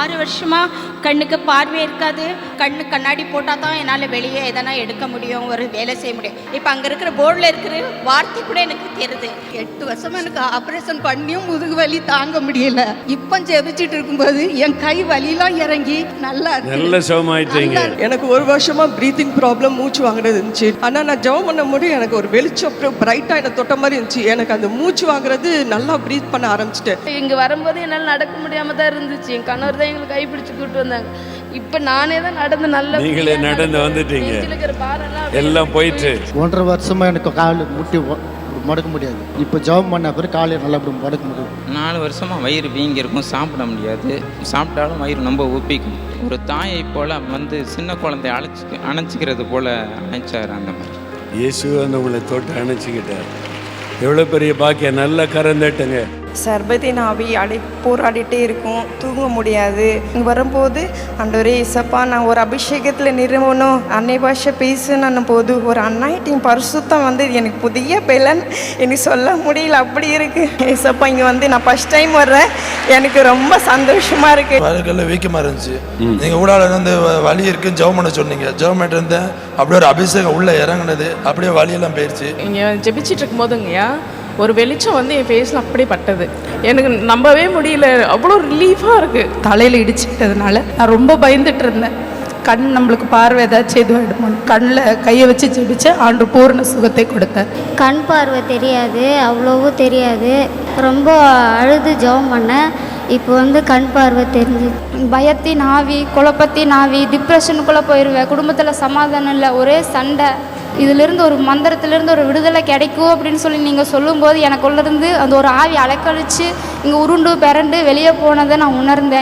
ஆறு வருஷமா கண்ணுக்கு பார்வை இருக்காது கண்ணு கண்ணாடி போட்டால் தான் என்னால் வெளியே எதனா எடுக்க முடியும் ஒரு வேலை செய்ய முடியும். இப்போ அங்கே இருக்கிற போர்டில் இருக்கிற வார்த்தை கூட எனக்கு தெரியுது. எட்டு வருஷமா எனக்கு ஆப்ரேஷன் பண்ணியும் முதுகு வலி தாங்க முடியல. இப்போ ஜெபிச்சுட்டு இருக்கும்போது என் கை வலிலாம் இறங்கி நல்லா நல்ல சுகமாயிட்டீங்க எனக்கு ஒரு வருஷமா ப்ரீத்திங் ப்ராப்ளம் மூச்சு வாங்குறது இருந்துச்சு. ஆனா நான் ஜெபம் பண்ண முடியும். எனக்கு ஒரு வெளிச்சம் அப்புறம் பிரைட்டா எனக்கு தொட்ட மாதிரி இருந்துச்சு. எனக்கு அந்த மூச்சு வாங்குறது நல்லா ப்ரீத் பண்ண ஆரம்பிச்சிட்டேன். இங்கே வரும்போது என்னால் நடக்க முடியாமல் தான் இருந்துச்சு. என் கணவர் தான் எங்களுக்கு கைப்பிடிச்சு கூட்டு வந்தாங்க. இப்போ நானே தான் நடந்து நல்ல நீங்களே நடந்து வந்துட்டீங்க. இருக்கிற பாரெல்லாம் எல்லாம் போயிட்டு ஒன்றரை வருஷமா எனக்கு கால் முட்டி மடக்க முடியாது. இப்போ ஜெபம் பண்ண பிறகு காலை நல்லா இப்படி மடக்க முடியும். நாலு வருஷமாக வயிறு வீங்கி இருக்கும் சாப்பிட முடியாது. சாப்பிட்டாலும் வயிறு ரொம்ப உப்பிக்கும் ஒரு தாயை போல் வந்து சின்ன குழந்தைய அழைச்சி அணைச்சிக்கிறது போல் அணைச்சார் அந்த மாதிரி. இயேசு வந்து உங்களை தொட்டு அணைச்சிக்கிட்டார். எவ்வளோ பெரிய பாக்கியம். நல்ல கறந்துட்டுங்க சர்பத்தின் ஆவி அடை போராடிட்டே இருக்கும். தூங்க முடியாது. இங்கே வரும்போது ஆண்டவரே இசப்பா நான் ஒரு அபிஷேகத்தில் நிறுவனம் அன்னை பாஷை பேசுன்னு போது ஒரு அன்னாயிட்டின் பரிசுத்தம் வந்து எனக்கு புதிய பலன். எனக்கு சொல்ல முடியல. அப்படி இருக்கு. இசப்பா இங்கே வந்து நான் ஃபஸ்ட் டைம் வர்றேன். எனக்கு ரொம்ப சந்தோஷமா இருக்கு. வழக்கெல்லாம் வீக்கமாக இருந்துச்சு. நீங்கள் ஊடால இருந்து வ- வலி இருக்குன்னு ஜெபம் பண்ண சொன்னீங்க. ஜெபம் பண்ணிட்டு இருந்தேன். அப்படியே ஒரு அபிஷேகம் உள்ளே இறங்குனது. அப்படியே வலியெல்லாம் போயிடுச்சு இங்கே ஜெபிச்சிட்டு இருக்கும்போதுங்கய்யா ஒரு வெளிச்சம் வந்து என் ஃபேஸில் அப்படியே பட்டது. எனக்கு நம்பவே முடியல. அவ்வளோ ரிலீஃபாக இருக்குது தலையில் இடிச்சுக்கிட்டதுனால நான் ரொம்ப பயந்துட்டு இருந்தேன். கண் நம்மளுக்கு பார்வை ஏதாச்சும் இதுவாகிடுமோ கண்ணில் கையை வச்சு ஜெபிச்சு ஆண்டு பூர்ண சுகத்தை கொடுத்தார். கண் பார்வை தெரியாது அவ்வளோவும் தெரியாது. ரொம்ப அழுது ஜெபம் பண்ணேன். இப்போ வந்து கண் பார்வை தெரிஞ்சு பயத்தின் ஆவி குழப்பத்தின் ஆவி டிப்ரெஷனுக்குள்ளே போயிடுவேன் குடும்பத்தில் சமாதானம் இல்லை ஒரே சண்டை. இதிலிருந்து ஒரு மந்திரத்திலிருந்து ஒரு விடுதலை கிடைக்கும் அப்படின்னு சொல்லி நீங்கள் சொல்லும்போது எனக்குள்ளேருந்து அந்த ஒரு ஆவி அலைக்கழித்து இங்கே உருண்டு பிறண்டு வெளியே போனதை நான் உணர்ந்தேன்.